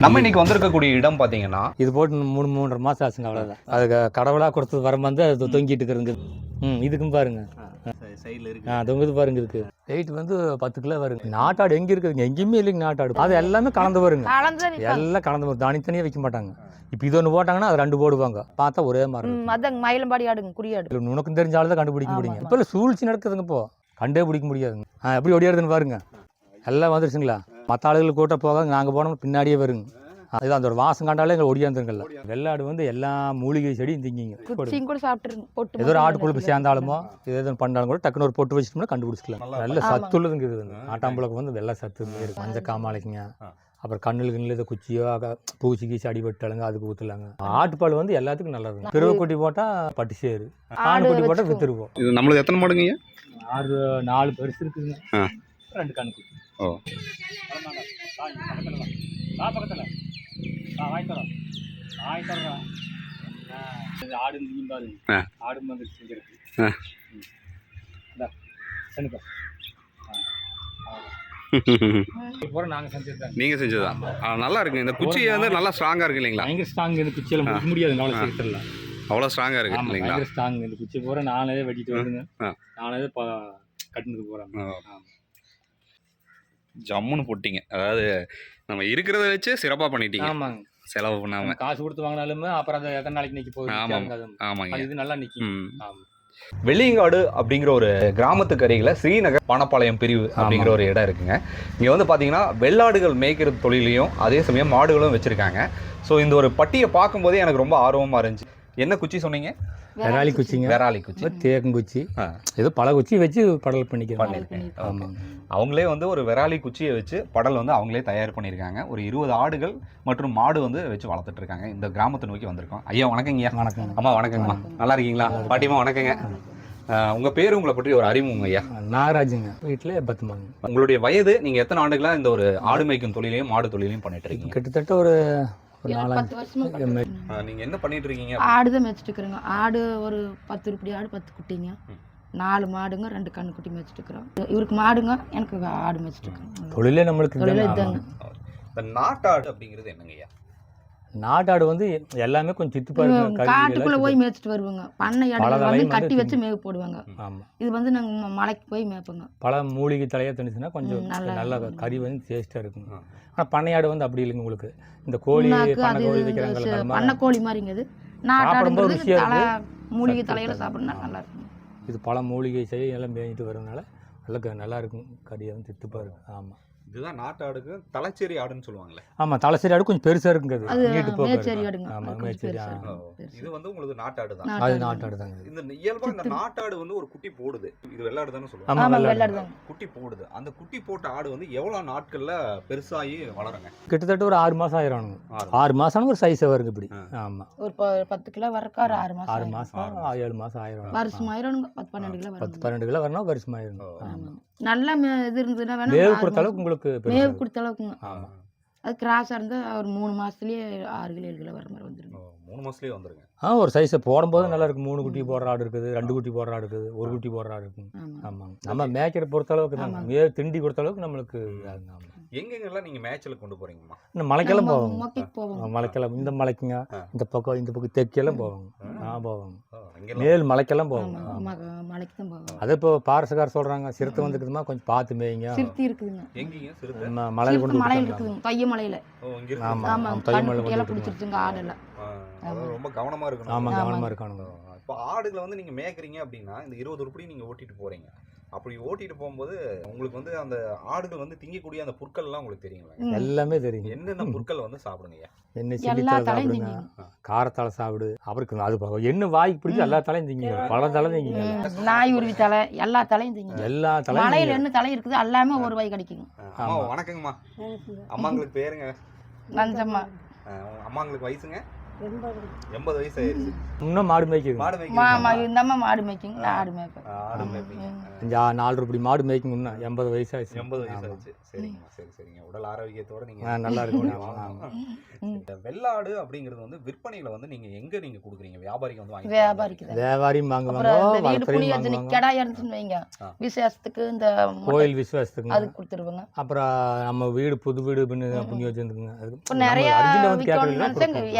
நம்ம இன்னைக்கு வந்திருக்கக்கூடிய இடம் பாத்தீங்கன்னா இது போட்டு மூணு மூன்றரை மாதம் ஆச்சுங்க அவ்வளோதான் அது க- கடவுளாக கொடுத்தது வரம் வந்து அது தொங்கிட்டு இருக்கிறங்க ம் இதுக்கும் பாருங்க. சைடுல ஆ தொங்குது பாருங்க இருக்கு வெயிட் வந்து பத்து கிலோ வருங்க. நாட்டாடு எங்கே இருக்குதுங்க? எங்கேயுமே இல்லைங்க நாட்டாடு. அது எல்லாமே கலந்து வருங்க. எல்லாம் கலந்து வரும். தனித்தனியாக வைக்க மாட்டாங்க. இப்போ இது ஒன்று போட்டாங்கன்னா அது ரெண்டு போடுவாங்க. பார்த்தா ஒரே மாதிரி அதாங்க மயிலம்பாடி ஆடுங்க குறியாடு இதுல உனக்கும் தெரிஞ்ச ஆள் தான் கண்டுபிடிக்க முடியுங்க. இப்போ சூழ்ச்சி நடக்குதுங்க இப்போ. கண்டே பிடிக்க முடியாதுங்க. ஆ எப்படி ஓடியாருதுன்னு பாருங்க. எல்லாம் வந்துருச்சுங்களா? மற்ற ஆளுகள் கூட்ட போக நாங்கள் போனோம் பின்னாடியே வருங்க. அதுதான் அந்த ஒரு வாசம் கண்டாலே எங்களை ஒடியாந்துருங்கல்ல வெள்ளாடு வந்து எல்லா மூலிகை செடியும் திங்கிங்க. ஏதோ ஒரு ஆட்டு கொழுப்பு சேர்ந்தாலுமோ ஏதோ எதுவும் பண்ணாலும் கூட டக்குனு ஒரு பொட்டு வச்சுட்டோம்னா கண்டுபிடிச்சிக்கலாம். நல்ல சத்து உள்ளதுங்க இது வந்து. ஆட்டாம்புழக்கு வந்து வெள்ளை சத்து இருக்கு. மஞ்சள் காமாலைக்குங்க அப்புறம் கண்ணில் கண்ணில் ஏதோ குச்சியோ பூச்சி கீச்சி அடிபட்டாலுங்க அதுக்கு ஊற்றலாங்க ஆட்டுப்பால் வந்து எல்லாத்துக்கும் நல்லது பிறவை குட்டி போட்டால் பட்டு சேரு. ஆண் குட்டி போட்டால். வித்துருவோம். இது நம்மளுக்கு எத்தனை மாடுங்க ஆறு நாலு பெருசு இருக்குதுங்க. ரெண்டு கணக்கு. ஓ. பக்கத்தில் வாங்கித்தரோம் வாங்கித்தரோம் ஆடு நீயும் பாருங்க. ஆடு வந்து செஞ்சிருக்கு செஞ்சது? நீங்க செஞ்சதா நல்லா இருக்கு இந்த குச்சி வந்து நல்லா ஸ்ட்ராங்கா இருக்கு இல்லைங்களா? பயங்கர ஸ்ட்ராங் இந்த குச்சியில் முடிக்க முடியாது ஆ. சீக்கிரத்தில் அவ்வளவு ஸ்ட்ராங்கா இருக்கு இல்லைங்களா? ஸ்ட்ராங் இந்த குச்சி பூரா நானே வெட்டிட்டு வருதுங்க. நானே கட்டினது ஆ. ஜம்முன்னு போட்டீங்க. அதாவது நம்ம இருக்கிறத வச்சு சிறப்பா பண்ணிட்டீங்க. ஆமாங்க. செலவு பண்ணாம. காசு கொடுத்து வாங்கினாலுமே அப்புறம் அதை எத்தனை நாளைக்கு நிற்க போகுது? ஆமாம். ஆமாங்க. இது நல்லா நிற்கும் ம். ஆமாம் வெள்ளியங்காடு அப்படிங்கிற ஒரு கிராமத்துக்கு அருகில் ஸ்ரீநகர் பணப்பாளையம் பிரிவு அப்படிங்கிற ஒரு இடம் இருக்குங்க. இங்கே வந்து பார்த்தீங்கன்னா வெள்ளாடுகள் மேய்க்கிற தொழிலையும் அதே சமயம் மாடுகளும் வச்சுருக்காங்க. ஸோ இந்த ஒரு பட்டியை பார்க்கும்போதே எனக்கு ரொம்ப ஆர்வமாக இருந்துச்சு. என்ன குச்சி சொன்னீங்க? விராலி குச்சிங்க. வேறாளி குச்சி. தேக்கங்குச்சி. ஏதோ பல குச்சி வச்சு படல் Okay. ஆமாங்க அவங்களே வந்து ஒரு விராலி குச்சியை வச்சு படல் வந்து அவங்களே தயார் பண்ணியிருக்காங்க. ஒரு இருபது ஆடுகள் மற்றும் மாடு வந்து வச்சு வளர்த்துட்டு இருக்காங்க. இந்த கிராமத்தை நோக்கி வந்திருக்கோம். ஐயா வணக்கங்க ஐயா. வணக்கம். அம்மா வணக்கங்கம்மா நல்லா இருக்கீங்களா? பாட்டிமா வணக்கங்க. ஆஹ் உங்க பேரு உங்களை பற்றி ஒரு அறிமுகம் ஐயா. நாகராஜுங்க. வீட்டில் பத்துமாங்க உங்களுடைய வயது நீங்க எத்தனை ஆண்டுகளா இந்த ஒரு ஆடு மேய்க்கும் தொழிலையும் மாடு தொழிலையும் பண்ணிட்டு இருக்கீங்க? கிட்டத்தட்ட ஒரு ஒரு நாலாஞ்சு பத்து வருஷமா இது ஆஹ் நீங்க என்ன பண்ணிட்டு இருக்கீங்க? ஆடு தான் மேய்ச்சிட்டு இருக்கிறோங்க. ஆடு ஒரு பத்து உருப்படி ஆடு பத்து குட்டிங்க. நாலு மாடுங்க ரெண்டு கண்ணு குட்டி மேய்ச்சிட்டு இருக்கிறோம். இவருக்கு மாடுங்க எனக்கு ஆடு மேய்ச்சிட்டு இருக்கிறோம். தொழிலே நம்மளுக்கு தொழிலே. ஆமாங்க. இந்த நாட்டாடு அப்படிங்கிறது என்னங்க ஐயா நாட்டாடு வந்து எல்லாமே கொஞ்சம் சித்து பாருங்க காட்டுக்குள்ள போய் மேய்ச்சிட்டு வருவாங்க. பண்ணை இடத்துல வந்து கட்டி வச்சு மேய்வு போடுவாங்க. ஆமாம் இது வந்து நாங்க ம- மலைக்கு போய் மேய்ப்போங்க. பல மூலிகை தலையாக திணிச்சுன்னா கொஞ்சம் நல்லா இருக்கும். கறி வந்து டேஸ்ட்டாக இருக்குங்க ஆ. ஆனால் பண்ணையாடு வந்து அப்படி இல்லைங்க உங்களுக்கு. இந்த கோழி பண்ணை கோழி இது வைக்கிறாங்கல்ல அது மாதிரி பண்ணை கோழி மாதிரிங்க இது சாப்பிடும்போது நாட்டாடுங்கிறது தலை மூலிகை தலையில ஆமா. நல்லா இருக்கும். இது பல மூலிகை செடி எல்லாம் மேய்ஞ்சிட்டு வரதுனால நல்ல நல்லா இருக்கும். கறியாக வந்து தித்துப்பாக இருக்கும் ஆமாம் இதுதான் நாட்டாடுக்கு தலைச்சேரி ஆடுன்னு சொல்லுவாங்கல்ல ஆமாம் தலைச்சேரி ஆடு கொஞ்சம் பெருசாக இருக்குங்க அது அது நீட்டு போக மேச்சேரி ஆடுங்க. ஆமாம் அது கொஞ்சம் மேச்சேரி பெருசா ஆ. இருக்கும். பெருசு. இது வந்து உங்களுக்கு நாட்டாடு தான் அது நாட்டாடு தாங்க இந்த இயல்பா இந்த நாட்டாடு வந்து ஒரு குட்டி போடுது. இது வெள்ளாடு தானே சொல்லுவாங்க. ஆமாம் ஆமா வெள்ளாடு. குட்டி போடுது. அந்த குட்டி போட்ட ஆடு வந்து எவ்வளவு நாட்கள்ல பெருசாகி வளருங்க? கிட்டத்தட்ட ஒரு ஆறு மாதம் ஆயிரணுங்க ஆறு. மாதம் ஒரு சைஸாக வருங்க இப்படி. ஆ. ஆமாம் ஒரு ப- பத்து கிலோ வரக்கா ஒரு ஆறு மாசம் ஆறு ஆயிரும். மாதம் ஆறு ஏழு மாதம் ஆயிரம். வருஷம் ஆயிரம்ங்க. பத்து பன்னெண்டு கிலோ பத்து வரும் பன்னெண்டு கிலோ வரணும் வருஷம் ஆயிரும் ஓ. நல்ல மே- இது இருந்ததுன்னா வேணா வேவு ஆறு கொடுத்த அளவுக்கு. உங்களுக்கு மேவு பெருசா கொடுத்த அளவுக்குங்க ஆமாம் அது கிராஸாக இருந்தால் ஒரு மூணு மாசத்துலயே ஆறு கிலோ ஏழு கிலோ வர மாதிரி வந்துருங்க. ஓ, மூணு மாசத்துலயே வந்துருங்க. ஆ ஒரு சைஸை போடும்போது நல்லா இருக்கும். மூணு குட்டி போடுற ஆடு இருக்குது ரெண்டு குட்டி போடுற ஆடு இருக்குது ஒரு குட்டி போடுற ஆடு இருக்குங்க ஆமாம் ஆமாங்க நம்ம மேய்க்கிற பொறுத்த அளவுக்கு தாங்க ஆமாங்க. திண்டி கொடுத்த அளவுக்கு நம்மளுக்கு இதாகுங்க ஆமாம் எங்கெங்கெல்லாம் நீங்க மேட்ச்ல கொண்டு போறீங்கம்மா? இந்த மலைக்கெல்லாம் போவாங்க. மலைக்கெல்லாம் இந்த மலைக்குங்க. இந்த பக்கம் இந்த பக்கம் தெற்கெல்லாம் போவாங்க. ஆ. போவாங்க. மேல் மலைக்கெல்லாம் போவாங்க. ஆமாம் ஆமாம் ம- மலைக்கு தான் போவோம் அதே இப்போ பாரசக்கார் சொல்கிறாங்க சிறுத்தை வந்துக்குதுமா கொஞ்சம் பார்த்து மேய்ங்க. சிறுத்தி இருக்குதுங்க. எங்கீங்க சிறுத்தை? மலையில் கொண்டு மலையில். இருக்குதுங்க தைய மலையில. ஓ இங்க இருக்கு. ஆமா. ஆமாம் தைய கண்ணு மலை குட்டியெல்லாம் கொண்டு பிடிச்சிருச்சுங்க ஆடெல்லாம் ரொம்ப கவனமா இருக்கணும். ஆமாம். கவனமாக இருக்கானுங்க இப்போ ஆடுகளை வந்து நீங்க மேய்க்கிறீங்க அப்படின்னா இந்த இருபது உருப்படி நீங்க ஓட்டிட்டு போறீங்க. அப்படி ஓட்டிட்டு போகும்போது உங்களுக்கு வந்து அந்த ஆடுகள் வந்து திங்கக்கூடிய அந்த புற்கள் எல்லாம் உங்களுக்கு தெரியுங்களா. எல்லாமே தெரியும். என்னென்ன புற்கள் வந்து சாப்பிடுங்க என்ன எல்லா சில்லித்தலை தலையும் சாப்பிடுங்க. காரத்தலை சாப்பிடு. அப்புறம் அது ப- என்ன வாய்க்கு பிடிச்சி எல்லா தலையும் திங்க பல தலை திங்க நாய் உருவி தலை எல்லா தலையும் திங்க எல்லா தலையும் மலையில. என்ன தலை இருக்குது எல்லாமே ஒரு வாய் கிடைக்குங்க. ஆமா. வணக்கங்கம்மா. அம்மாங்களுக்கு பேருங்க. நஞ்சம்மா அம்மாங்களுக்கு வயசுங்க. எண்பது. வயசு ஆயிருச்சு இன்னும் மாடு மேய்க்குது. மாடு மாடு மேய்க்கிங் நான் ஆடு மேய்ப்பேன். ஆடு மேய்ப்பீங்க. நாலு ரூபாய் மாடு மேய்க்கும் இன்னும் எண்பது வயசு எண்பது வயசு ஆச்சு சரிங்கம்மா சரி சரிங்க. உடல் ஆரோக்கியத்தோட நீங்க நல்லா இருக்கும். வெள்ளாடு அப்படிங்கிறது வந்து விற்பனையில வந்து நீங்க எங்க நீங்க கொடுக்குறீங்க? வியாபாரிக்கு வந்து வாங்கி வியாபாரிக்கு வியாபாரியும் வாங்குவாங்க. வீடு கெடா இருந்துச்சுன்னு வைங்க. விசேஷத்துக்கு இந்த கோயில் விசுவாசத்துக்குங்க. அதுக்கு கொடுத்துருவாங்க. அப்புறம் நம்ம வீடு புது வீடு இப்போ நிறைய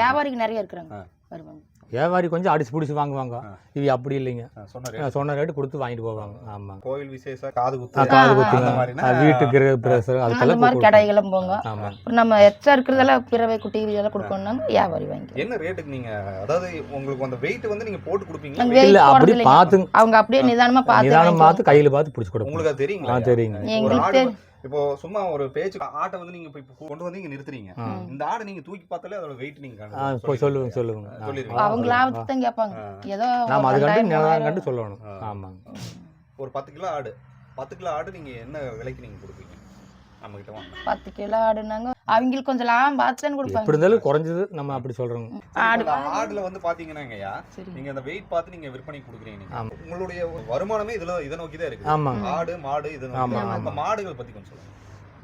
வியாபாரிக்கு நிறைய இருக்கிறாங்க ஆ. வருவாங்க. வியாபாரி கொஞ்சம் அடிச்சு பிடிச்சி வாங்குவாங்க. இது அப்படி இல்லைங்க. சொன்ன நான் சொன்ன ரேட்டு கொடுத்து வாங்கிட்டு போவாங்க. ஆமாங்க கோவில் விசேஷம் காது குத்து. காது ஆ, வீட்டுக்கு இருக்கிற பிரசர் அதுக்கெல்லாம் மாதிரி. கடைகளும் போங்க. அப்புறம் நம்ம எச்சா இருக்கிறதெல்லாம் பிறவை குட்டி இதெல்லாம் கொடுக்கணும்னா வியாபாரி வாங்கிக்கலாம். என்ன ரேட்டுக்கு நீங்க அதாவது உங்களுக்கு அந்த வெயிட் வந்து நீங்க போட்டு கொடுப்பீங்க இல்ல அப்படி. பார்த்துங்க அவங்க அப்படியே நிதானமா பார்த்து நிதானம். பார்த்து கையில பார்த்து பிடிச்சி கொடுப்போம். உங்களுக்கு ஆ தெரியுங்க. இப்போ சும்மா ஒரு பேச்சு ஆட்டை வந்து நீங்க இப்ப கொண்டு வந்து இங்க நிறுத்துறீங்க. இந்த ஆடை நீங்க தூக்கி பார்த்தாலே அதோட வெயிட் நீங்க சொல்லுங்க சொல்லுங்க. அவங்க லாபத்தை தான் கேட்பாங்க. ஏதோ நாம ஒரு அது கண்டு மூவாயிரம். கண்டு சொல்லணும். ஆ. ஆமாங்க. ஒரு பத்து கிலோ ஆடு பத்து கிலோ ஆடு நீங்க என்ன விலைக்கு நீங்க கொடுப்பீங்க? பத்து கிலோ ஆடுனாங்க. அவங்களுக்கு கொஞ்சம் லாபம் பார்த்து தானே எப்படி கொடுப்பாங்க இருந்தாலும் குறைஞ்சது நம்ம அப்படி சொல்றோங்க ஆடு. ஆடுல வந்து பாத்தீங்கன்னாங்கய்யா நீங்க அந்த வெயிட் பார்த்து நீங்க விற்பனை கொடுக்குறீங்க ஆமா. உங்களுடைய வருமானமே இதுல இதை நோக்கி தான் இருக்கு ஆமாங்க. ஆடு மாடு இது ஆமா, ஆமா. மாடுகள் பத்தி கொஞ்சம் சொல்லுங்க.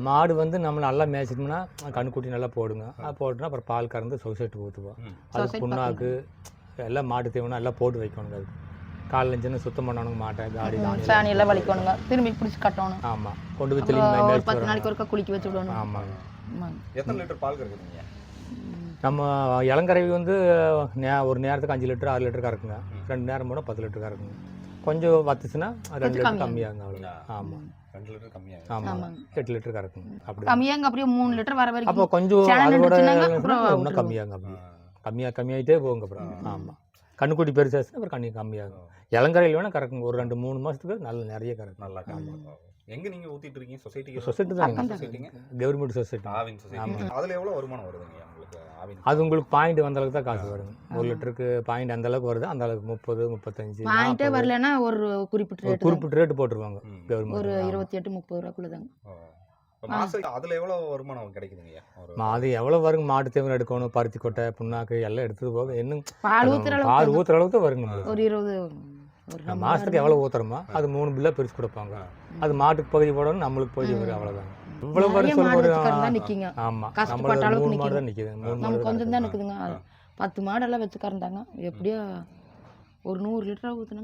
மாடு வந்து நம்ம நல்லா மேய்ச்சிட்டோம்னா கண்ணுக்குட்டி நல்லா போடுங்க. போட்டுனா அப்புறம் பால் கறந்து சொசைட்டி ஊற்றுவோம். அது புண்ணாக்கு எல்லாம் மாட்டு தீவனம் எல்லாம் போட்டு வைக்கணுங்க அதுக்கு. காலைல இருந்துச்சுன்னு சுத்தம் பண்ணணுங்க மாட்டை காடி தானி. சாணி எல்லாம் வலிக்கணுங்க. திரும்பி பிடிச்சி கட்டணும். ஆமாம் கொண்டு போய் திரும்பி ஒரு பத்து நாளைக்கு ஒருக்கா குளிக்க வச்சு விடணும். ஆமாங்க. எத்தனை லிட்டர் பால் கறக்குறீங்க நம்ம இளங்கரவி வந்து நே ஒரு நேரத்துக்கு அஞ்சு லிட்டர் ஆறு லிட்டர் கறக்குங்க. ரெண்டு நேரம் போனால் பத்து லிட்டர் கறக்குங்க. கொஞ்சம் வத்துச்சுன்னா ரெண்டு லிட்டர் கம்மியாகுங்க அவ்வளோ ஆமாம் ரெண்டு லிட்டர் கம்மியா ஆமாம் ஆமாங்க. எட்டு லிட்டர் கறக்குங்க. அப்படி கம்மியாங்க அப்படியே மூணு லிட்டர் வர அப்போ வரைக்கும் கொஞ்சம் அதோட இன்னும் விட்டுருவோம். கம்மியாகுங்க அப்படி கம்மியாக கம்மியாயிட்டே போகுங்க அப்புறம். ஆமாம் கண்ணுக்குட்டி பெருசாச்சுன்னா அப்புறம் கண்ணி கம்மியாகும். இளங்கரையில் வேணால் கறக்குங்க ஒரு ரெண்டு மூணு மாதத்துக்கு நல்ல நிறைய கறக்கும். நல்லா. எங்க நீங்க ஊத்திட்டு இருக்கீங்க? சொசைட்டிக்கு சொசைட்டி தான் சொசைட்டிங்க கவர்மெண்ட் சொசைட்டி ஆவின் சொசைட்டி அதுல எவ்வளவு வருமானம் வருதுங்க உங்களுக்கு? ஆவின் அது உங்களுக்கு பாயிண்ட் வந்த அளவுக்கு தான் காசு வருங்க ஒரு லிட்டருக்கு பாயிண்ட் அந்த அளவுக்கு வருது. அந்த அளவுக்கு முப்பது முப்பத்தஞ்சு பாயிண்டே. வரலன்னா ஒரு குறிப்பிட்ட. குறிப்பிட்ட ரேட்டு போட்டுருவாங்க ம். ஒரு கவர்மெண்ட் இருபத்தி எட்டு முப்பது ரூபாக்குள்ள தாங்க. ஓ. இப்ப மாசம் அதுல எவ்வளவு வருமானம் கிடைக்குதுங்க ஒரு அது எவ்வளோ வருங்க? மாட்டு தேவன் எடுக்கணும் பருத்தி கொட்டை புண்ணாக்கு எல்லாம் எடுத்துட்டு போக இன்னும் பால் ஊத்துற பால் அளவுக்கு ஊத்துற அளவுக்கு தான் வருங்க நம்மளுக்கு. ஒரு இருபது ஒரு மாசத்துக்கு எவ்வளோ ஊத்துறோமோ அது மூணு பில்லா பிரிச்சு கொடுப்பாங்க. அது மாட்டுக்கு பகுதி போடணும் நம்மளுக்கு பகுதி வரும் அவ்வளோதாங்க இவ்வளோ நிறைய வரும் மாடு சொல்ல வச்சுக்காரங்க தான் நிக்கிங்க ஆமா நம்மளோட அளவுக்கு மூணு மாடு. தான் நிக்குது. மூணு மாடு கொஞ்சம் தான் அது பத்து மாடெல்லாம் வச்சுக்காரந்தாங்க. எப்படியோ ஒரு நூறு லிட்டர் ஊற்றுனா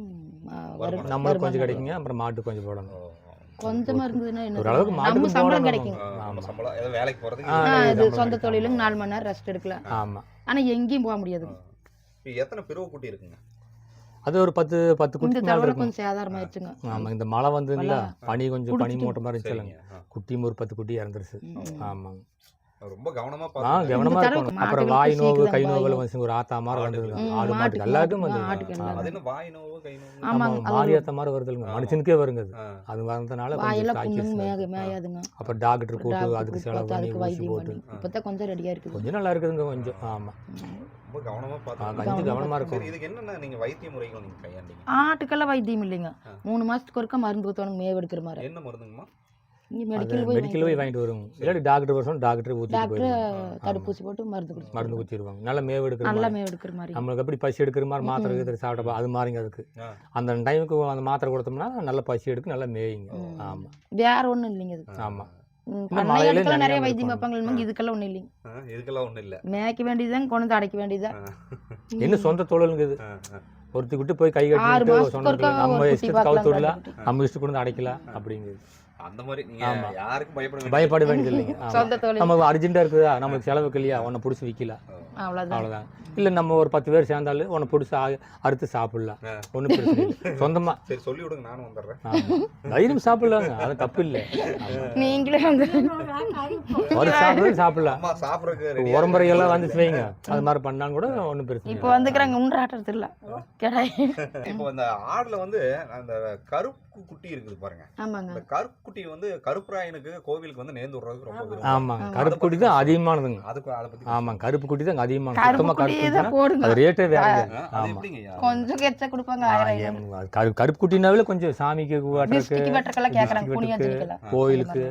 நம்மளுக்கு கொஞ்சம் கிடைக்குங்க அப்புறம் மாட்டுக்கு கொஞ்சம் போடணும். கொஞ்சமா இருந்ததுன்னா என்ன நம்ம சம்பளம் ஆ, நம்ம. சம்பளம் ஏதோ வேலைக்கு போறதுக்கு இது- சொந்த கிடைக்கும். தொழிலுங்க நாலு மணி நேரம் ரெஸ்ட் எடுக்கலாம். ஆமா. ஆனா எங்கேயும் போக முடியாது. எத்தனை பிறவு குட்டி இருக்குங்க? அது ஒரு பத்து பத்து குட்டி கொஞ்சம் சேதாரமாயிருச்சுங்க ஆமா இந்த மழை வந்ததுங்களா? பனி கொஞ்சம் பனி குடிச்சிட்டு. மூட்டை மாதிரி இருந்துச்சுலங்க சரிங்க ஆ. குட்டியும் ஒரு பத்து குட்டி இறந்துருச்சு. ஆமாங்க. ரொம்ப கவனமா ஆ கவனமா இருக்கணும். அப்புறம் வாய் நோவு கை நோவில் நோவு. வந்து ஒரு ஆத்தா மாதிரி வந்ததுங்க ம், ஆடு மாட்டுக்கு மாட்டுக்கு, வந்து வாய் நோவு கை நோவு? ஆமாங்க, மாதிரி வருதுங்க. மனுஷனுக்கே வருங்க அது. வந்ததுனால கொஞ்சம் தாக்கி மேய வச்சுது. மேயாதுங்க அப்புறம் டாக்டர் கூட்டு அதுக்கு செலவு பண்ணி ஊசி போட்டு. இப்பதான் கொஞ்சம் ரெடியா இருக்குது. கொஞ்சம் நல்லா இருக்குதுங்க கொஞ்சம். ஆமா. ரொம்ப கவனமா கொஞ்சம் கவனமா இருக்கும் இதுக்கு என்னென்ன நீங்க வைத்திய முறைகள் நீங்க கையாண்டீங்க? ஆட்டுக்கெல்லாம் வைத்தியம் இல்லைங்க. மூணு மாசத்துக்கு ஒருக்கா மருந்து ஊற்றணும் மேவ் எடுக்கிற மாதிரி. என்ன மருந்துங்கம்மா? மெடிக்கல் போய் மெடிக்கல் போய் வாங்கிட்டு வருவோம். இல்லாட்டி டாக்டர் வருஷம் டாக்டர் ஊற்றிட்டு டாக்டர் தடுப்பூசி போட்டு மருந்து குடிச்சு மருந்து குத்திடுவாங்க நல்லா மேவு எடுக்கிற நல்லா மாதிரி. மேவ் எடுக்கிற மாதிரி. நம்மளுக்கு எப்படி பசி எடுக்கிற மாதிரி மாத்திரை கீத்திரை சாப்பிட்டப்ப அது மாதிரிங்க அதுக்கு. அந்த டைமுக்கு அந்த மாத்திரை கொடுத்தோம்னா நல்ல பசி எடுக்கும் நல்லா மேயுங்க. ஆமா. வேற ஒண்ணும் இல்லைங்க இது. ஆமா. ம், இந்த பண்ணை மழையிலே ஆட்டுக்கெல்லாம் நிறைய வைத்தியம் இல்லைங்க இதுக்கெல்லாம் ஒண்ணும் இல்லைங்க. இதுக்கெல்லாம் ஒண்ணும் இல்ல. மேய்க்க வேண்டியதுதான் கொண்டு அடைக்க வேண்டியதுதான். இன்னும் சொந்த தொழிலுங்க இது. ஒருத்தி விட்டு போய் கை ஒருக்கா நம்ம குட்டி இஷ்டத்துக்கு அவுத்துடலாம் கண்டுபிடி. நம்ம இஷ்டம் கொண்டு அடைக்கலாம் அப்படிங்குது. அந்த மாதிரி நீங்க. யாருக்கும் பயப்பட பயப்பட வேண்டியது இல்லைங்க நம்ம அர்ஜென்ட்டாக இருக்குதா? நம்மளுக்கு செலவுக்கு இல்லையா? உன்னை பிடிச்சி விற்கல அவ்வளவுதான். அவ்வளோதான் இல்லை நம்ம ஒரு பத்து பேர் சேர்ந்தாலும் உன்னை பிடிச்சி அறுத்து சாப்பிடலாம். ஒன்றும் பிரச்சனை இல்லை. சொந்தமாக சரி சொல்லி விடுங்க நானும் வந்துடுறேன். தைரியம் சாப்பிடலாங்க. அது தப்பு இல்லை. நீங்களே வந்து ஒரு சாப்பிட்றது சாப்பிடலாம். அம்மா சாப்பிடறதுக்கு உரம்பரையெல்லாம் வந்துச்சு வைங்க. அது மாதிரி பண்ணாலும் கூட ஒன்றும் பிரச்சனை இப்போ வந்துக்கிறாங்க உண்டாட்டது இல்ல கிடாய். இப்போ இந்த ஆடுல வந்து அந்த கருப்பு குட்டி இருக்குது பாருங்க. ஆமாங்க. இந்த கருப்பு குட்டி வந்து கருப்பராயனுக்கு கோவிலுக்கு வந்து நேர்ந்து விடுறதுக்கு ரொம்ப ஆமாங்க. கருப்பு குட்டி தான் அதிகமானதுங்க. அதுக்கு அதை பத்தி ஆமாம் கருப்பு குட்டி தான் அதிகமானது கருப்பு சுத்தமாக கருப்பு போடுங்க. அது ரேட்டே வேற ஆ, அது ஆமாம் எப்படிங்கய்யா கொஞ்சம் கெச்சா கொடுப்பாங்க கருப்பு குட்டினாவே கொஞ்சம் சாமிக்கு ஜனிக்கெல்லாம் கோயிலுக்கு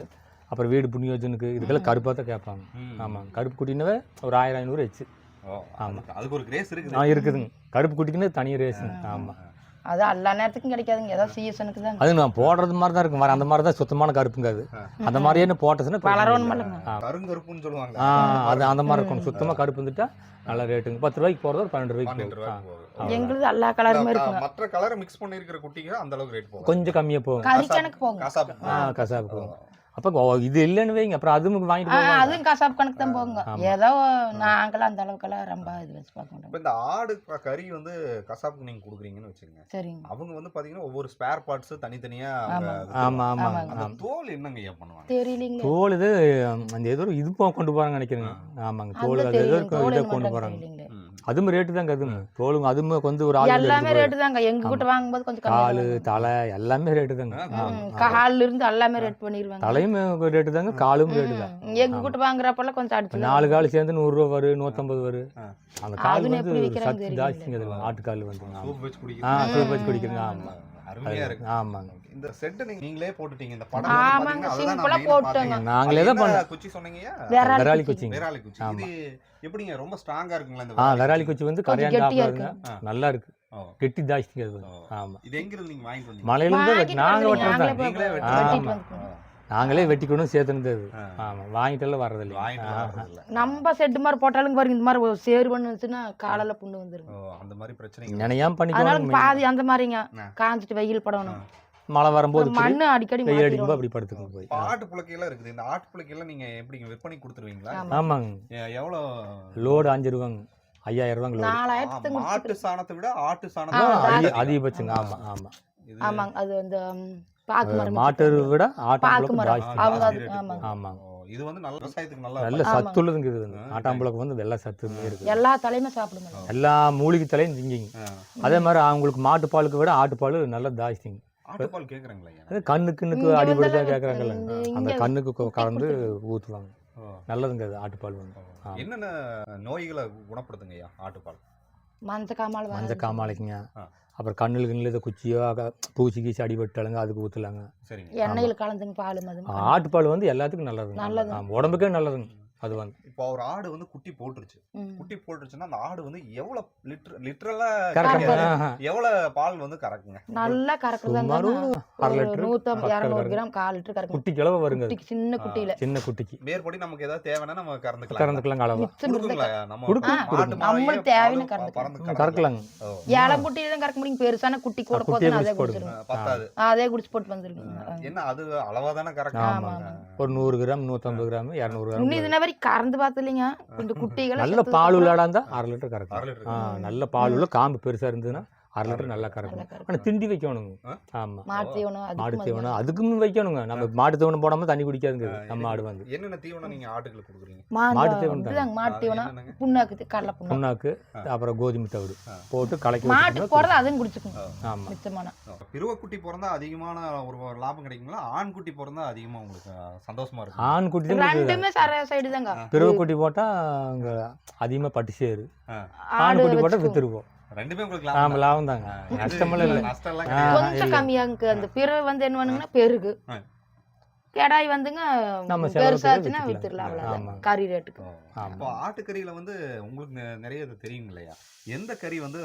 அப்புறம் வீடு புண்ணியோஜனுக்கு இதுக்கெல்லாம் கருப்பாக தான் கேட்பாங்க. ஆமாம் கருப்பு குட்டினாவே ஒரு ஆயிரம் ஐநூறு வச்சு. ஓ, ஆமா. அதுக்கு- ஒரு கிரேஸ் ஆ இருக்குது இருக்குதுங்க கருப்பு குட்டிக்குன்னு தனி ரேஸுங்க ஆமாம் அது எல்லா நேரத்துக்கும் கிடைக்காதுங்க. ஏதோ சீசனுக்கு தான் அது நான் போடுறது மாதிரி தான் இருக்கும். வர அந்த மாதிரி தான் சுத்தமான கருப்புங்க அது. அந்த மாதிரியே. ஆ. கருங்கருப்புன்னு சொல்லுவாங்க ஆ அது அந்த மாதிரி இருக்கணும் சுத்தமாக கருப்பு வந்துட்டா நல்ல ரேட்டுங்க பத்து ரூபாய்க்கு போகிறது ஒரு பன்னெண்டு ரூபாய்க்கு போகும். எங்களுது எல்லா கலருமே இருக்குங்க. மற்ற கலரை மிக்ஸ் பண்ணிருக்கிற குட்டிக்கு அந்த அளவுக்கு ரேட் போகும். கொஞ்சம் கம்மியாக போகும். காசாப்பு. ஆ கசாப்பு போகும். அப்போ இது இல்லைன்னு வைங்க. அப்புறம் அதுவும் வாங்கிட்டு அதுவும் கசாப்பு கணக்கு தான் போகுங்க ஆமா. ஏதோ நாங்களாம் அந்த அளவுக்கெல்லாம் ரொம்ப இது வச்சு பார்க்க மாட்டோம். இந்த ஆடு கறி வந்து கசாப்புக்கு நீங்க கொடுக்குறீங்கன்னு வச்சுக்கோங்க. சரிங்க. அவங்க வந்து பாத்தீங்கன்னா ஒவ்வொரு ஸ்பேர் பார்ட்ஸ் தனித்தனியா ஆமா. ஆமாம் ஆமாம். அந்த ஆமாம் தோல் என்னங்க ஐயா பண்ணுவாங்க? தெரியலீங்களே. தோல் இது அந்த ஏதோ ஒரு இது போ- கொண்டு போகிறாங்க நினைக்கிறேங்க. ஆமாங்க. தோல் அது ஏதோ இதை கொண்டு போகிறாங்க ம். அதுவும் ரேட்டு தாங்க அதுவும் தோலுங்க அதுவும் வந்து ஒரு ஆள் எல்லாமே ரேட்டு தாங்க. எங்க கிட்ட வாங்கும்போது கொஞ்சம் கால் தலை எல்லாமே ரேட்டு தாங்க. ஆமா. கால்ல இருந்து எல்லாமே ரேட் பண்ணிடுவாங்க தலையும் ரேட்டு தாங்க காலும் ரேட்டு தான். எங்க கிட்ட வாங்குறப்பெல்லாம் கொஞ்சம் அடிச்சு நாலு கால் சேர்ந்து நூறுரூவா வரும் நூற்றம்பது வரும். அந்த கால் வந்து சத்து. ஜாஸ்திங்க அது ஆட்டுக்கால் வந்து. ஆமா. சூப் வச்சு சூப் குடிக்கிறங்க. ஆமாம் அருமையா இருக்கு. ஆமாங்க. இந்த செட் நீங்க நீங்களே போட்டுட்டீங்க. இந்த படம் ஆமாங்க, போட்டோங்க. நாங்களே தான் பண்ணோம். குச்சி சொன்னீங்கயா? விராலி குச்சி. குச்சி. இது எப்படிங்க? ரொம்ப ஸ்ட்ராங்கா இருக்குங்களா இந்த ஆ விராலி குச்சி? வந்து கொஞ்சம் கரையாண்டு கெட்டியா சாப்பிடுங்க நல்லா இருக்கு. கெட்டி அது ஓ. ஆமாம் இது எங்க இருந்து நீங்க வாங்கிட்டு வந்தீங்க? மலையிலேருந்து வாங்கிட்டு நாங்கள் நீங்களே. நாங்களே வெட்டிக்கணும் சேர்த்துனது அது. ஆமாம் வாங்கிட்டெல்லாம் வர்றதில்லை. நம்ம செட்டு மாதிரி போட்டாலும் பாருங்க இந்த மாதிரி ஒரு சேறு பண்ணு வந்துச்சுன்னா காலையில புண்ணு ஓ, அந்த மாதிரி பிரச்சனைங்க நினையாம பண்ணிக்கணும் பாதி அந்த மாதிரிங்க. காஞ்சிட்டு வெயில் படணும். மழை வரும்போது மண்ணு அடிக்கடி வெயில் அடிக்கும்போது. அப்படி படுத்துக்கணும் போய். ஆட்டு புழுக்கையெல்லாம் இருக்குது. இந்த ஆட்டு புழுக்கையெல்லாம் நீங்க எப்படிங்க விற்பனை கொடுத்துருவீங்களா? ஆமா. ஆமாங்க. எ- எவ்வளவு லோடு அஞ்சு ரூபாங்க. ஐயாயிரம் ரூபாங்க லோடு. நாலாயிரத்துக்கு ஆ, மாட்டு சாணத்தை விட ஆட்டு சாணம். அதிகபட்சங்க. ஆமா ஆமா. இது ஆமாங்க அது அந்த மரம் மாட்டை விட பாக்கு ஆட்டாம்புழக்கம் மரம். ஆமாங்க. இது வந்து நல்ல விவசாயத்துக்கு நல்லா நல்ல இது வந்து. வந்து சத்துமே இருக்கு எல்லா தலையுமே சாப்பிடுங்க. எல்லா மூலிகை தலையும் திங்கிங்க. அதே மாதிரி அவங்களுக்கு மாட்டுப்பாலுக்கு விட ஆட்டுப்பால் நல்ல ஜாஸ்திங்க. ஆட்டுப்பால் கேக்குறாங்களா ஐயா? அது கண்ணுக்குன்னுக்கு இங்க அடிபடி தான் வந்தாலும் கேட்குறாங்கல்ல அந்த கண்ணுக்கு கலந்து ஊற்றுவாங்க. நல்லதுங்க அது ஆட்டுப்பால் வந்து. என்னென்ன நோய்களை குணப்படுத்துங்க ஐயா ஆட்டுப்பால் மஞ்ச காமால மஞ்ச காமாலைக்குங்க. அப்புறம் கண்ணில் கண்ணில் இதை குச்சியோ அக- பூச்சி கீச்சி அடிபட்டாலுங்க அதுக்கு ஊற்றலாங்க சரிங்க. எண்ணெயில் கலந்துங்க பால் ஆட்டுப்பால் வந்து எல்லாத்துக்கும் நல்லதுங்க. நல்லது. ஆமா, உடம்புக்கே நல்லதுங்க. அது வந்து. இப்போ ஒரு ஆடு வந்து குட்டி போட்டுருச்சு. குட்டி போட்டுருச்சுன்னா அந்த ஆடு வந்து எவ்வளவு லிட்டர் லிட்டரலா எவ்வளவு பால் வந்து கறக்குங்க? நல்லா கறக்குதாங்க சுமார் ஒரு அரை லிட்டரு நூத்தம் பக்கம் இரநூறு. கிராம் கால் லிட்டர் கறக்கும் குட்டி கிழவு வருங்க சின்ன குட்டியில. சின்ன குட்டிக்கு. மேற்படி நமக்கு ஏதாவது தேவைன்னா நம்ம கறந்துக்கலாம். கறந்துக்கலாம் நம்மளுக்கு தேவைன்னு பால் கறந்துக்கலாம். கறக்கலாங்க. ஏழம் குட்டியில தான் கறக்க முடியும். பெருசான குட்டி கூட போதும் அதே. குடிச்சிருங்க பத்தாது. அதே குடிச்சு போட்டு வந்துருக்குங்க என்ன அது அளவா தானே கறக்கும்? ஆமாங்க. ஒரு நூறு கிராம் நூற்றம்பது கிராம் இரநூறு கிராம் வரைக்கும் கறந்து பார்த்து இல்லைங்க இந்த குட்டிகளை நல்ல பால் உள்ளாடா இருந்தா? அரை லிட்டர் கறக்கும் நல்ல பால் உள்ள காம்பு பெருசா இருந்ததுன்னா அரை லிட்டர் நல்லா நல்லா கறக்கும். கறக்கும். ஆனா திண்டி வைக்கணுங்க. ஆ? ஆமா. மாட்டு தீவனம் மாடு அதுக்கும் தீவனம் அதுக்கும் வைக்கணுங்க. நம்ம மாட்டு தீவனம் போடாம தண்ணி குடிக்காதுங்க நம்ம ஆடு வந்து. என்னென்ன தீவனம் நீங்க ஆட்டுகளுக்கு கொடுக்குறீங்க? மாட்டு மாட்டு தீவனம் மாட்டு தீவனம்? புண்ணாக்கு கடலை புண்ணாக்கு. அப்புறம் கோதுமை தவிடு. போட்டு கலக்கி வச்சுட்டோம்னா போறது அதுவும் குடிச்சுக்குங்க. ஆமா. மிச்சமான. பிறவ குட்டி பிறந்தா அதிகமான ஒரு லாபம் கிடைக்குங்களா? ஆண் குட்டி பிறந்தா அதிகமா உங்களுக்கு சந்தோஷமா இருக்கும்? ஆண் குட்டி. ரெண்டுமே சர சைடு தாங்க பிறவை குட்டி போட்டா அங்க அதிகமா பட்டு சேரு. ஆண் குட்டி போட்டா வச்சுக்குவோம். வித்துருவோம். ரெண்டுமே உங்களுக்கு ஆமா லாபம் தாங்க. நஷ்டமெல்லாம் இல்லை. நஷ்டம் எல்லாம் ஆ, கிடையாது. கொஞ்சம் கம்மியாங்க அந்த பிறவை வந்து என்ன பண்ணுங்கன்னா பெருகு. கெடாய் வந்துங்க நம்ம பெருசாச்சுன்னா. வித்துடலாம். கறி ரேட்டுக்கு. ஆமா. இப்போ ஆட்டுக்கறியில வந்து உங்களுக்கு நிறைய இது தெரியும் இல்லையா? எந்த கறி வந்து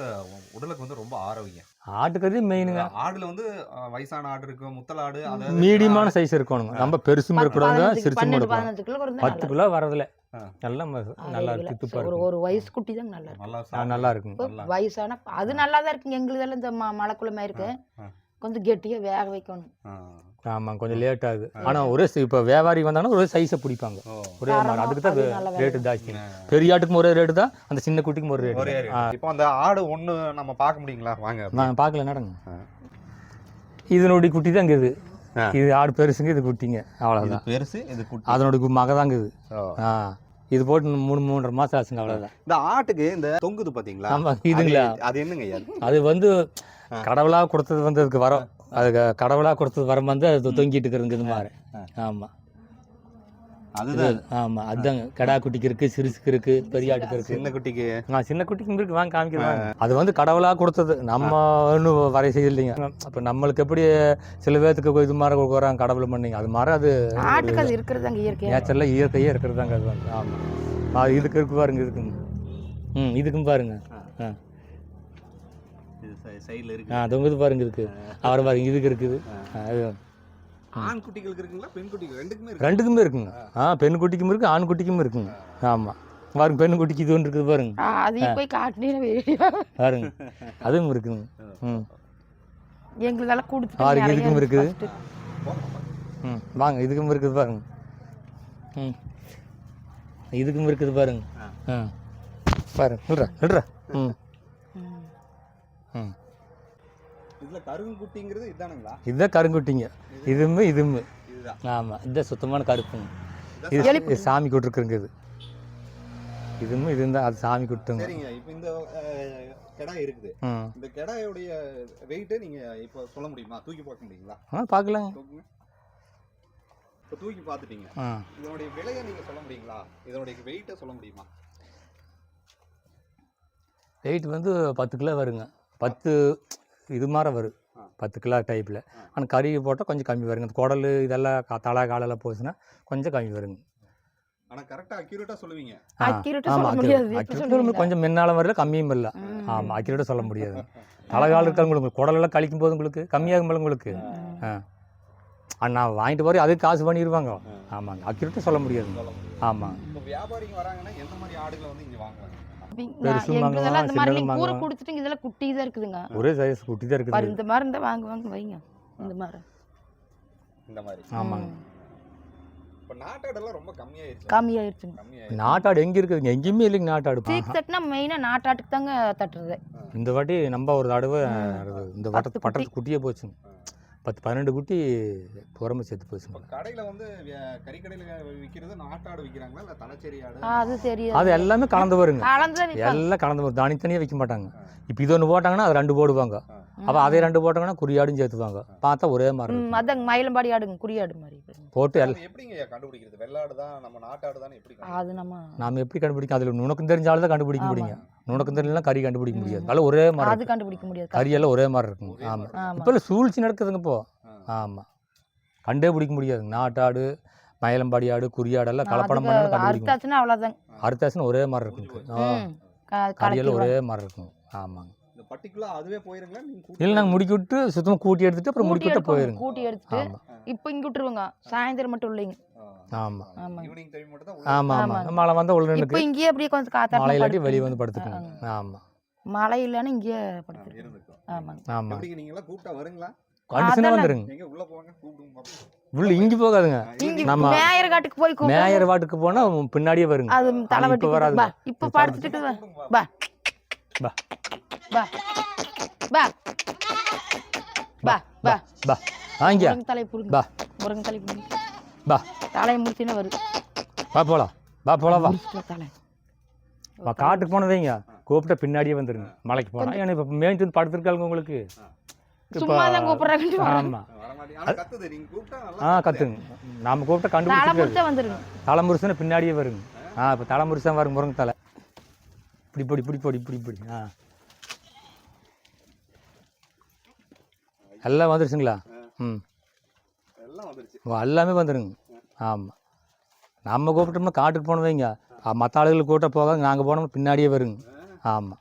உடலுக்கு வந்து ரொம்ப ஆரோக்கியம்? ஆட்டுக்கறி மெயினுங்க ஆடுல வந்து வயசான ஆடு இருக்கு முத்தல் ஆடு அதாவது மீடியமான சைஸ் இருக்கணுங்க. ரொம்ப பெருசும் இருக்கக்கூடாது. பதினஞ்சு- சிறுசும் பத்து கிலோ வரதில்ல. நல்லா நல்லா இருக்கு ஒரு வயசு குட்டி தான் நல்லா இருக்கும் நல்லா நல்லா. வயசான அது நல்லா தான் இருக்குங்க எங்களுதெல்லாம் இந்த ம- மலைக்குள்ளமா இருக்கு. கொஞ்சம் கெட்டியா வேக வைக்கணும். ஆமாம் கொஞ்சம் லேட் ஆகுது. ஆனா ஒரே இப்போ வியாபாரி வந்தாங்கன்னா ஒரே சைஸை பிடிப்பாங்க. ஒரே மாதிரி அதுக்கு தான். ரேட்டு ஜாஸ்தி. பெரிய ஆட்டுக்கும் ஒரே ரேட்டு தான் அந்த சின்ன குட்டிக்கும் ஒரு ரேட்டு. இப்போ அந்த ஆடு ஒண்ணு நம்ம பார்க்க முடியுங்களா? வாங்க. நான் பார்க்கல நடங்க. இதனுடைய குட்டி தான் இது. இது ஆடு பெருசுங்க இது குட்டிங்க. அவ்வளோதான் பெருசு இது குட்டி. அதனுடைய மக தாங்க இது. ஆ. இது போட்டு மூணு மூன்றரை மாசம் ஆச்சுங்க அவ்வளோதான் இந்த ஆட்டுக்கு இந்த தொங்குது பாத்தீங்களா? ஆமா இதுங்களா அது- என்னங்க ஐயா அது? வந்து கடவுளா கொடுத்தது வந்து அதுக்கு வரோம். அதுக்கு கடவுளா கொடுத்தது வரம் வந்து அது தொங்கிட்டு இருக்குதுங்க இது மாதிரி. ஆமா. அதுதான். ஆமா அதுதாங்க கடா குட்டிக்கு இருக்கு சிறுசுக்கு இருக்கு பெரிய ஆட்டுக்கு இருக்கு. சின்ன குட்டிக்கு. நான் சின்ன குட்டிக்கு இருக்கு வாங்க காமிக்கிறேன் அது வந்து கடவுளா கொடுத்தது. நம்ம ஒன்றும் வரை செய்யலைங்க அப்போ நம்மளுக்கு எப்படி சில பேர்த்துக்கு இது மாதிரி கொடுக்குறாங்க கடவுள் பண்ணீங்க? அது மாதிரி அது ஆட்டுக்கு அது இருக்கிறது அங்க இயற்கையா நேச்சரில் இயற்கையே இருக்கிறது தாங்க அது வந்து. ஆமாம் அது இதுக்கு இருக்கு பாருங்க இருக்குங்க ம் இதுக்கும் பாருங்க. ஆ. இது சைடில் இருக்கு. ஆ தொங்குது பாருங்க இருக்கு அவரை பாருங்க இதுக்கு இருக்குது. அது ஆண் குட்டிகளுக்கு இருக்குங்களா பெண் குட்டிகள் ரெண்டுக்குமே இருக்கு ரெண்டுக்குமே இருக்குங்க. ஆ பெண் குட்டிக்கும் இருக்கு ஆண் குட்டிக்கும் இருக்குங்க. ஆமாம் பாருங்க பெண் குட்டிக்கு இது ஒன்று இருக்குது பாருங்க. அதையும் போய் காட்டினே வீடியோ. பாருங்க. அதுவும் இருக்குங்க. ம். எங்களுதெல்லாம் பாருங்க, இதுக்கும் இருக்குது. ம் வாங்க இதுக்கும் இருக்குது பாருங்க. ம். இதுக்கும் இருக்குது பாருங்க. ஆ. பாருங்க நில்றா நில்றா. ம். ம். இதுல கருங்குட்டிங்கிறது இதானுங்களா? இதுதான் கருங்குட்டிங்க. இதுவுமே இதுதான். ஆமாம் இதுதான் சுத்தமான கருப்புங்க இது சாமி கூட்டிருக்குங்க இது. இதுவும் இதுவும் தான் அது சாமி கூட்டுங்க. சரிங்க இப்போ இந்த கிடா இருக்குது. இந்த கிடாயோடைய வெயிட்டை நீங்க இப்போ சொல்ல முடியுமா? தூக்கி பார்க்க முடியுங்களா? ஆ பார்க்கலாங்க. இப்போ தூக்கி பார்த்துட்டீங்க. இதனுடைய விலையை நீங்க சொல்ல முடியுங்களா? இதனுடைய வெயிட்டை சொல்ல முடியுமா? வெயிட் வந்து பத்து கிலோ வருங்க. பத்து இது மாதிரி வரும். பத்து கிலோ டைப்பில் ஆனால் கறி போட்டால் கொஞ்சம் கம்மி வருங்க. குடல் இதெல்லாம் தலை காலெல்லாம் போச்சுன்னா கொஞ்சம் கம்மி வருங்க. கொஞ்சம் முன்னாலும் வரல கம்மியும் ம். ஆமாம் அக்யூரேட்டாக சொல்ல முடியாது. தலைகால் இருக்கிறவங்களுக்கு குடலெல்லாம் கழிக்கும் போது உங்களுக்கு கம்மியாகும் போல உங்களுக்கு. நான் வாங்கிட்டு போய் அதுக்கு காசு பண்ணிடுவாங்க ஆமாங்க அக்யூரேட்டாக சொல்ல முடியாது. இப்போ வியாபாரிங்க வராங்கன்னா எந்த மாதிரி ஆடுகளை வந்து எங்களுதெல்லாம் இந்த மாதிரி. கொடுத்துட்டு இதெல்லாம் குட்டி தான் இருக்குதுங்க. ஒரே சைஸ் குட்டி தான் இருக்குது. இந்த மாதிரி இருந்தா வாங்க வாங்க வைங்க. இந்த மாதிரி. இந்த மாதிரி. ஆமாங்க. நாட்டாடு எங்கே இருக்குதுங்க? எங்கேயுமே இல்லைங்க நாட்டாடு. சீக் தட்டுனா மெயினா நாட்டாட்டுக்கு தாங்க தட்டுறது. இந்த வாட்டி நம்ம ஒரு தடவை இந்த வட்டத்து பட்டத்து குட்டியே போச்சுங்க. பத்து பன்னெண்டு குட்டி புறம்பு செத்து இப்போ போச்சுங்க கடையில வந்து கறிக்கடையில விற்கிறது நாட்டாடு விற்கிறாங்களா இல்லை தனச்சேரி ஆடு? அது தெரியாது. அது எல்லாமே கலந்து வருங்க. எல்லாம் கலந்து வரும். தனித்தனியாக வைக்க மாட்டாங்க. இப்போ இது ஒன்று போட்டாங்கன்னா அது ரெண்டு போடுவாங்க. அப்போ அதே ரெண்டு போட்டாங்கன்னா குறியாடும் சேர்த்துவாங்க. பார்த்தா ஒரே மாதிரி அதாங்க மயிலம்பாடி ஆடுங்க குறியாடு மாதிரி போட்டு எல்லாம் எப்படிங்க கண்டுபிடிக்கிறது? வெள்ளாடு தான் நம்ம நாட்டாடு தான் எப்படி? அது நம்ம நாம் எப்படி கண்டுபிடிக்கும் அதில் நுணுக்கம் தெரிஞ்சாலும் தான் கண்டுபிடிக்க. முடியுங்க. நுணுக்கம் தெரியலாம் கறி கண்டுபிடிக்க முடியாது. அதெல்லாம் ஒரே மாதிரி அது இருக்கும். கண்டுபிடிக்க முடியாது. கறியெல்லாம் ஒரே மாதிரி இருக்குங்க ஒரே ஆமாம் இப்போ சூழ்ச்சி நடக்குதுங்க இப்போ. ஆமாம் கண்டே பிடிக்க முடியாது. நாட்டாடு மயிலம்பாடி ஆடு குறியாடெல்லாம் கலப்படம் பண்ணாலும் அதுக்கு கண்டுபிடிக்க முடியாது அறுத்தாச்சுன்னா அவ்வளோதாங்க அறுத்தாச்சுன்னு ஒரே மாதிரி இருக்குங்க ஆ. ம். க- கறியெல்லாம். ஒரே மாதிரி இருக்குங்க ஆமாங்க. பர்டிகுலர் அதுவே போயிருங்களா? நீங்க இல்லை நாங்கள் முடிக்கி விட்டு சுத்தமாக கூட்டி எடுத்துட்டு அப்புறம் முடிக்கி விட்டு போயிருங்க. கூட்டி எடுத்துட்டு இப்போ இங்கே விட்டுருவாங்க. சாயந்தரம் மட்டும் இல்லைங்க. ஆமாம் ஆமாங்க. ஈவினிங் டைம் மட்டும் தான் ஆமாம் ஆமாம் மழை வந்தால் உள்ள இப்போ இங்கேயே அப்படியே கொஞ்சம் காத்தா மழை இல்லாட்டி வெளியே வந்து படுத்துக்கணும். ஆமாம் மழை இல்லைன்னா இங்கேயே படுத்துருக்கு இருந்துக்கும் ஆமாங்க. ஆமாம் எப்படிங்க நீங்க எல்லாம் கூப்பிட்டா வருங்களா? கண்டிஷனாக வந்துருங்க. எங்க உள்ள போவாங்க கூப்பிடுங்க பாப்போம். உள்ள இங்கே போகாதுங்க. இங்க நம்ம மேயர் காட்டுக்கு போய். மேயர் வாட்டுக்கு போனால் பின்னாடியே வருங்க. அது தலை ஆனா இப்ப வெட்டி வராது. இப்போ படுத்துட்டு பா பா பா பா பா பா பா வாங்கியா? முருங்கை தலை புடுங்க. பா முருங்கை தலை புடுங்க. பா தலையை முடிச்சுன்னு வருது வா போலாம். வா போலாம் வா. தலை வா காட்டுக்கு போன வைங்க. கூப்பிட்ட பின்னாடியே வந்துருங்க. மலைக்கு போனால் ஏன்னா இப்போ மேய்ச்சி வந்து படுத்துருக்காங்க உங்களுக்கு. கத்துங்க. நாம் கூப்பிட்ட வந்துருங்க. தலைமுருசனை பின்னாடியே வருங்க. ஆ இப்போ தலைமுருசன் வருங்க முருங்க தலை இப்படி இப்படி இப்படி போடி இப்படி இப்படி ஆ. எல்லாம் வந்துருச்சுங்களா? ம். எல்லாம் வந்துருங்க. ஆமாம் நம்ம கூப்பிட்டோம்னா காட்டுக்கு போன வைங்க. மற்ற ஆளுகளுக்கு கூட்ட போக நாங்கள் போனோம்னா பின்னாடியே வருங்க. ஆமாம்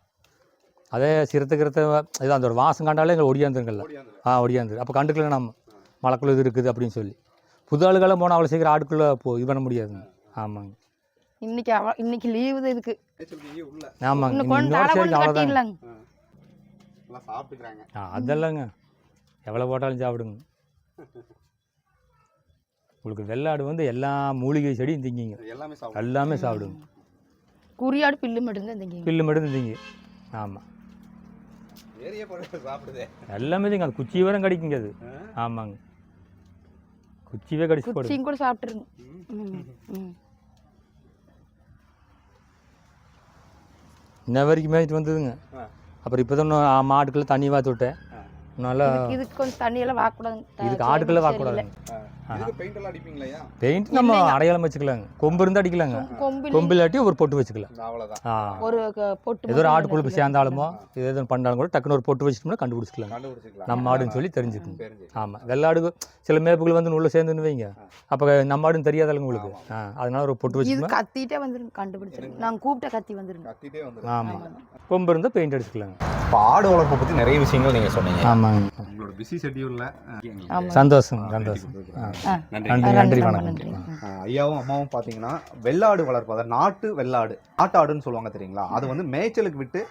அதே சிறுத்தை கிருத்த இது அந்த ஒரு வாசம் கண்டாலே எங்களை ஒடியாந்துருங்கல்ல. ஆ ஒடியாந்துரு அப்போ கண்டுக்கல நம்ம. மலைக்குள்ள இது இருக்குது அப்படின்னு சொல்லி. புது ஆளுகெல்லாம் போனால் அவ்வளோ சீக்கிரம் ஆட்டுக்குள்ளே போ இது பண்ண முடியாதுங்க. ஆமாங்க. இன்னைக்கு அவ இன்னைக்கு லீவு தான் இதுக்கு. மேய்ச்சல் இங்கே உள்ள. ஆமாங்க இன்னும் கொண்டு தலை கொண்டு கட்டிடலாங்க. சாப்பிட்டுக்கிறாங்க. அதெல்லாங்க. எவ்வளோ போட்டாலும் சாப்பிடுங்க. உங்களுக்கு வெள்ளாடு வந்து எல்லா மூலிகை செடியும் திங்கிங்க. எல்லாமே எல்லாமே சாப்பிடுங்க. குறியாடு பில்லு மட்டும்தான் தங்கிங்க. பில்லு மட்டும் திங்க. ஆமாம் எல்லாமே திங்க அது குச்சி வரம் கடிக்குங்க அது. ஆமாங்க. குச்சிவே கடிச்சு கூட சாப்பிட்டுருங்க ம் ம் இன்ன வரைக்கும் மேய்ச்சிட்டு வந்ததுங்க. அப்புறம் இப்போ தான் மாட்டுக்குள்ள தண்ணி வாத்து விட்டேன். நல்லா இதுக்கு- கொஞ்சம் தண்ணியெல்லாம் வாக்கக்கூடாது இதுக்கு ஆட்டுக்குள்ளே வாக்கக்கூடாதுங்க. இதுக்கு பெயிண்ட் எல்லாம் அடிப்பீங்களா பெயிண்ட் நம்ம அடையாளம் வச்சுக்கலாங்க. கொம்பு இருந்தால் அடிக்கலாங்க. கொம்பில் கொம்பு இல்லாட்டி ஒரு பொட்டு வச்சுக்கலாம். ஒரு க- பொட்டு ஏதோ ஒரு மட்டும் ஆடு கொழுப்பு சேர்ந்தாலுமோ இது எதுவும் பண்ணாலும் கூட டக்குன்னு ஒரு பொட்டு வச்சுட்டோம்னா கண்டுபிடிச்சிக்கலாம். கண்டுபிடிச்சிக்கலாம். நம்ம மாடுன்னு சொல்லி தெரிஞ்சுக்கணும். தெரிஞ்சு ஆமாம் வெள்ளாடு சில மேப்புகள் வந்து உள்ள சேர்ந்துன்னு வைங்க. அப்போ நம்ம மாடுன்னு தெரியாதாலுங்க உங்களுக்கு? அதனால ஒரு பொட்டு இது வச்சுக்கணும் கத்திட்டே வந்துருங்க கண்டுபிடிச்சிருங்க நாங்கள் கூப்பிட்ட கத்தி வந்துருங்க. ஆமாம் கொம்பு இருந்தால் பெயிண்ட் அடிச்சுக்கலாங்க. இப்போ ஆடு வளர்ப்பை பற்றி நிறைய விஷயங்கள் நீங்கள் சொன்னீங்க. ஆமாங்க. உங்களோட பிஸி ஷெட்யூலில் சந்தோஷம் சந்தோஷம். நன்றி. நன்றி வணக்கம். ஐயாவும் அம்மாவும் பார்த்தீங்கன்னா வெள்ளாடு வளர்ப்பு அதாவது நாட்டு வெள்ளாடு நாட்டாடுன்னு சொல்லுவாங்க தெரியுங்களா? அது வந்து மேய்ச்சலுக்கு விட்டு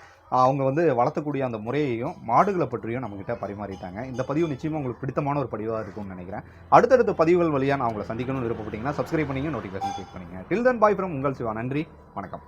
அவங்க வந்து வளர்த்தக்கூடிய அந்த முறையையும் மாடுகளை பற்றியும் நம்மகிட்ட பரிமாறிட்டாங்க. இந்த பதிவு நிச்சயமாக உங்களுக்கு பிடித்தமான ஒரு பதிவாக இருக்கும்னு நினைக்கிறேன். அடுத்தடுத்த பதிவுகள் வழியாக நான் உங்களை சந்திக்கணும்னு விருப்பப்பட்டீங்கன்னா சப்ஸ்கிரைப் பண்ணிங்க நோட்டிஃபிகேஷன் கிளிக் பண்ணிங்க. டில் தன் பாய் ஃப்ரம் உங்கள் சிவா. நன்றி வணக்கம்.